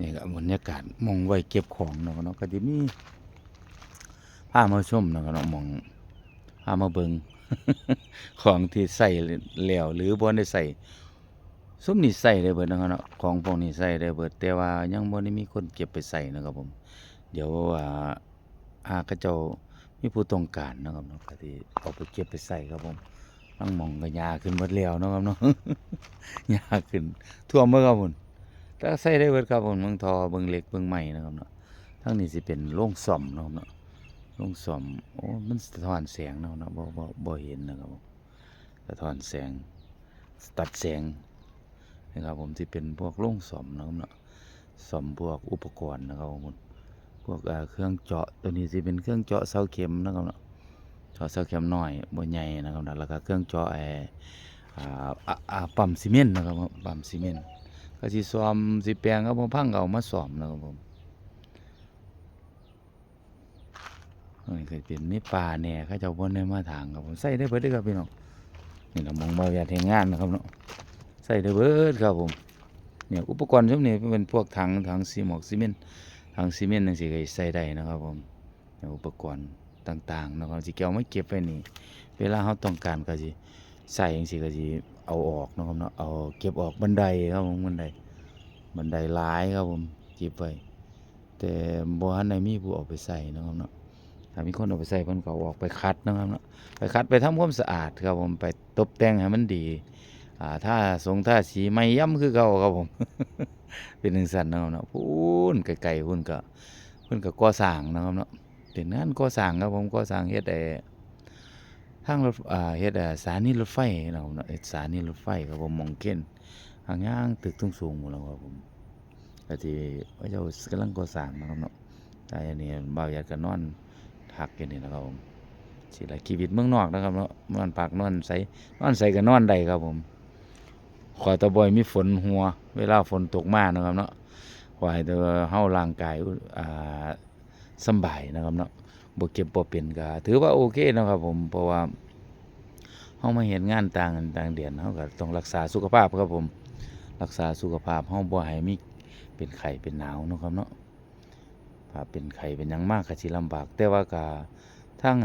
นี่ก็บรรยากาศมองไว้เก็บของเนาะเนาะก็จะมีพามาชมเนาะเนาะมองพามาเบิงของที่ใส่แล้วหรือบ่ได้ใส่ซุ้มนี่ใส่ได้เบิดนะครับเนาะของพวกนี้ใส่ได้เบิด แต่ว่ายังบ่ได้มีคนเก็บไปใส่นะครับผม เดี๋ยวอ่าหากเขาเจ้ามีผู้ต้องการนะครับเนาะก็สิเอาไปเก็บไปใส่ครับผมนั่งมองก็ยาขึ้นหมดแล้วนะครับเนาะยาขึ้นท่วมเมื่อครับผม ถ้าใส่ได้เบิดครับผมเบิ่งทอเบิ่งเหล็กเบิ่งไม้นะครับเนาะทั้งนี้สิเป็นโรงซ่อมนะครับเนาะโรงซ่อมโอ้มันสะท้อนแสงเนาะเนาะบ่บ่บ่เห็นนะครับผมสะท้อนแสงตัดแสงนะครับผมที่เป็นพวกโรงซ่อมนะครับเนาะซ่อมพวกอุปกรณ์นะครับผมพวกเครื่องเจาะตัวนี้สิเป็นเครื่องเจาะเสาเข็มนะครับเนาะเจาะเสาเข็มน้อยบ่ใหญ่นะครับเนาะแล้วก็เครื่องเจาะไอ้อ่าปั๊มซีเมนต์นะครับผมปั๊มซีเมนต์ ก็สิซ้อมสิแปลงครับผมพังก็เอามาซ้อมนะครับผมอันนี้ก็เป็นมีป่าแหน่เขาเจ้าบ่ได้มาทางครับผมใส่ได้เบิดเด้อครับพี่น้องนี่ล่ะมองบ่อยากเฮ็ดงานนะครับเนาะใส่ได้เบิดครับผมเนี่ยอุปกรณ์ซุมนี้เป็นพวกถังถังซีหมอกซีเมนต์ถังซีเมนต์จังซี่ก็ใส่ได้นะครับผมอุปกรณ์ต่างๆนะครับสิเกี่ยวมาเก็บไว้นี่เวลาเราต้องการก็สิใส่จังซี่ก็สิ เอาออกนะครับเนาะเอาเก็บออกบันไดครับผมบันไดบันไดหลายครับผมเก็บไว้แต่บ่ทันได้มีผู้เอาไปใส่นะครับเนาะถ้ามีคนเอาไปใส่เพิ่นก็ออกไปคัดนะครับเนาะไปคัดไปทำความสะอาดครับผมไปตกแต่งให้มันดีอ่าถ้าสงถ้าสีไม่ย่ำคือเก่าครับผม เป็นจังซั่นนะครับเนาะพูนไกลๆพุ่นก็เพิ่นก็ก่อสร้างนะครับเนาะเป็นงานก่อสร้างครับผมก่อสร้างเฮ็ดไอ้ ทางรถอ่าเฮ็ดอ่าสถานีรถไฟนะครับเนาะเฮ็ดสถานีรถไฟครับผมมองเก้นห่างย่างตึกสูงหมดแล้วครับผมก็ที่ว่าเจ้ากำลังก่อสร้างนะครับเนาะแต่อันนี้บ่าวอยากก็นอนพักอยู่นี่นะครับผมสิละชีวิตเมืองนอกนะครับเนาะนอนพักนอนใส่นอนใส่ก็นอนได้ครับผมขอตะบอยมีฝนหัว เวลาฝนตกมานะครับเนาะขอให้ต่ว่าเฮาร่างกายอ่าสบายนะครับเนาะ บ่เก็บบ่เป็นก็ถือว่าโอเคนะครับผมเพราะว่าเฮามาเฮ็ดงานต่างต่างเดือนเฮาก็ต้องรักษาสุขภาพครับผม รักษาสุขภาพเฮาบ่ให้มีเป็นไข้เป็นหนาวนะครับเนาะถ้าเป็นไข้เป็นหยังมากก็สิลำบาก แต่ว่าก็ทาง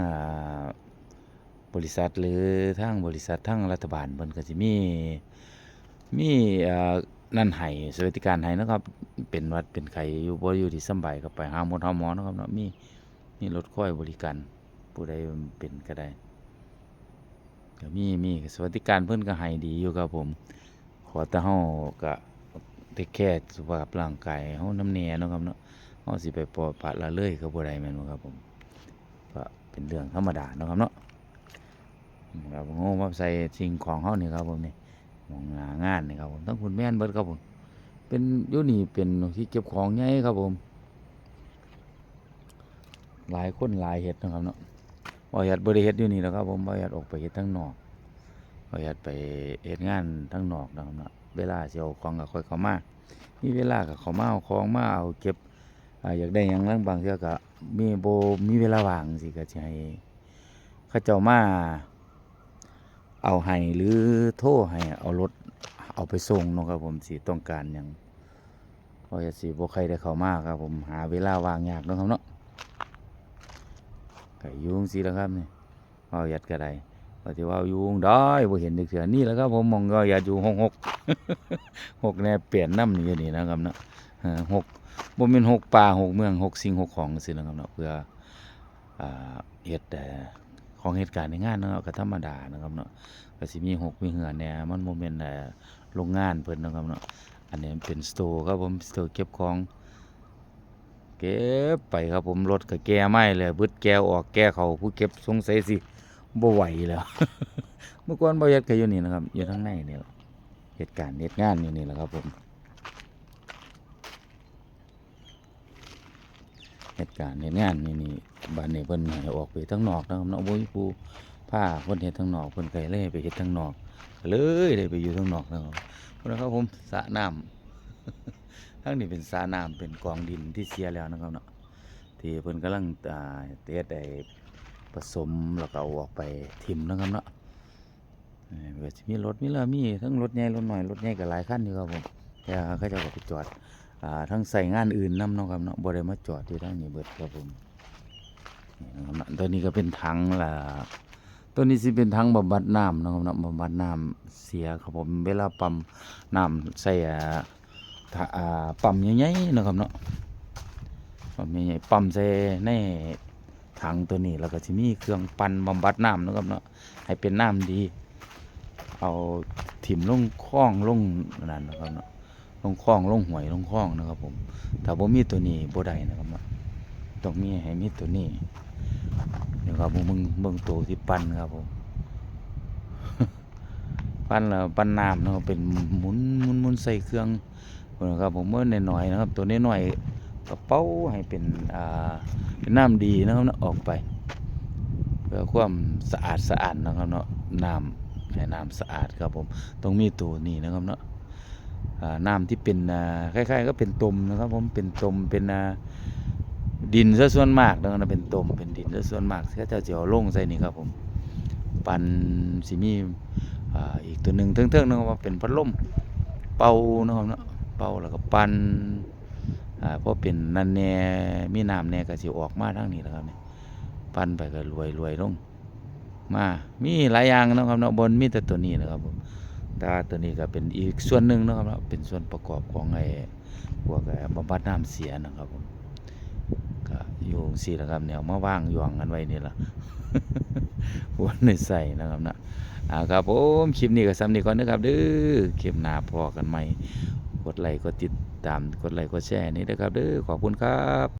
บริษัทหรือทางบริษัททางรัฐบาลเพิ่นก็สิมีมีนั่นให้สวัสดิการให้นะครับ เป็นวัดเป็นไข้อยู่บ่อยู่ที่สบายก็ไปหาหมอหาหมอนะครับเนาะมี มีรถค่อยบริการผู้ใดเป็นก็ได้ก็มีมีสวัสดิการเพิ่นก็ให้ดีอยู่ครับผม ขอต่เฮาก็เทคแคร์สุขภาพร่างกายเฮานำแน่เนาะครับเนาะเฮาสิไปปอปละละเลยก็บ่ได้แม่นบ่ครับผมก็เป็นเรื่องธรรมดาเนาะครับเนาะครับผมเอามาใส่สิ่งของเฮานี่ครับผมนี่มองหางานนี่ครับผมทั้งคุณแม่นเบิดครับผมเป็นอยู่นี่เป็นที่เก็บของใหญ่ครับผม หลายคนหลายเฮ็ดนะครับเนาะบ่อยากบ่ได้เฮ็ดอยู่นี่แหล้วครับผมบ่อยากออกไปเฮ็ดทั้งนอกบ่อยากไปเฮ็ดงานทั้งนอกนะครับเนาะเวลาสิเอาของก็ค่อยเข้ามามีเวลาก็เข้ามาเอาของมาเอาเก็บอ่าอยากได้หยังลางบางเทื่อก็มีโบมีเวลาว่างสิก็สิให้เขาเจ้ามาเอาให้หรือโทรให้เอารถเอาไปส่งนะครับผมสิต้องการหยังพราจะสิบใครได้เข้ามาครับผมหาเวลาว่างยากนะครับเนาะ ก็ยุงสิแล้วครับนี่เว้าหยัดก็ได้ว่าสิเว่าอยุงได้บ่เห็นจักเทื่อนี่แล้วครับผมมองก็อย่าอยู่หกหกหกแน่เปลี่ยนน้ำนี่นี่นะครับเนาะหกบ่แม่นหกป่าหกเมืองหกสิ่งหกของสินะครับเนาะเพื่อเฮ็ดแต่ของเหตุการณ์ในงานเนาะก็ธรรมดานะครับเนาะก็สิมีหกมีเหือแน่มันบ่แม่นแต่โรงงานเพิ่นนะครับเนาะอันนี้เป็นสโตร์ครับผมสโตร์เก็บของ เก็บไปครับผมรถก็แก้ไม่เลยบึดแก้ออกแก้เขาผู้เก็บสงสัยสิบ่ไหวแล้วเมื่อก่อนบ่ยัดก็อยู่นี่นะครับอยู่ทางในนี่แหละเหตุการณ์เหตุงานอยู่นี่แหละครับผมเหตุการณ์เหตุงานนี่นี่บ้านนี้เพิ่นให้ออกไปทางนอกนะครับเนาะบ่มีผู้าเพิ่นเฮ็ดทางนอกเพิ่นก็เลยให้ไปเฮ็ดทางนอกเลยได้ไปอยู่ทางนอกนะครับพุ่นนะครับผมสระน้ำ ทั้งนี้เป็นสระน้ำเป็นกองดินที่เสียแล้วนะครับเนาะที่เพิ่นกำลังอ่าเตะได้ผสมแล้วก็เอาออกไปทิมนะครับเนาะเออก็สิมีรถมีลามีทั้งรถใหญ่รถหน้อยรถใหญ่ก็หลายคันอยู่ครับผมแต่เขาจะไปจอดอ่าทั้งใส่งานอื่นนํเนาะครับเนาะบ่ได้มาจอดอยู่ทางนี้เบิดครับผมนี่นะครับเนาะตัวนี้ก็เป็นถังล่ะตัวนี้สิเป็นถังบำบัดน้ำนะครับเนาะบำบัดน้ำเสียครับผมเวลาปั๊มน้ำใส่อ่า ปั๊มใหญ่ๆนะครับเนาะปั๊มใหญ่ๆปั๊มใส่ในถังตัวนี้แล้วก็สิมีเครื่องปั่นบำบัดน้ำนะครับเนาะให้เป็นน้ำดี เอาถิ่มลงคล้องลงนั่นนะครับเนาะลงคล้องลงหวยลงคล้องนะครับผมถ้าบ่มีตัวนี้บ่ได้นะครับเนาะต้องมีให้มีตัวนี้เดี๋ยวครับผมมึงเบิ่งตัวที่ปั่นครับผมปั่นแล้วปั่นน้ำเนาะเป็นหมุนหมุนหมุนใส่เครื่อง นะครับผมเมื่อน้อยๆนะครับ ตัวน้อยๆก็เป้าให้เป็นอ่าเป็นน้ำดีนะครับเนาะออกไปเพื่อความสะอาดสะอาดนะครับเนาะน้ำให้น้ำสะอาดครับผมต้องมีตัวนี้นะครับเนาะน้ำที่เป็นคล้ายๆ ก็เป็นตมนะครับผมเป็นตมเป็นดินซะส่วนมากนะครับเป็นตมเป็นดินซะส่วนมากก็จะเจียวลงใส่นี่ครับผมปันสิมีอีกตัวหนึ่งเทิงๆนะครับว่าเป็นพัดลมเป่านะครับเนาะ เป่าแล้วก็ปันอ่าพอเป็นนันแน่มีน้ำแน่ก็สิออกมาทางนี้แล้วครับเนี่ยปั้นไปก็รวยรวยลงมามีหลายอย่างนะครับเนาะบนมีแต่ตัวนี้นะครับผมตาตัวนี้ก็เป็นอีกส่วนหนึ่งนะครับเนาะเป็นส่วนประกอบของไอ้พวกไอ้บำบัดน้ำเสียนะครับผมก็อยู่สี่ละครับเนี่ยมาว่างยวางกันไว้นี่ล่ะวนในใส่นะครับนะอ่าครับผมคลิปนี้ก็ซ้ำนี้ก่อนนะครับเด้อคลิปหน้าพอกันใหม่ กดไลค์กดติดตามกดไลค์กดแชร์นี้นะครับเด้อขอบคุณครับ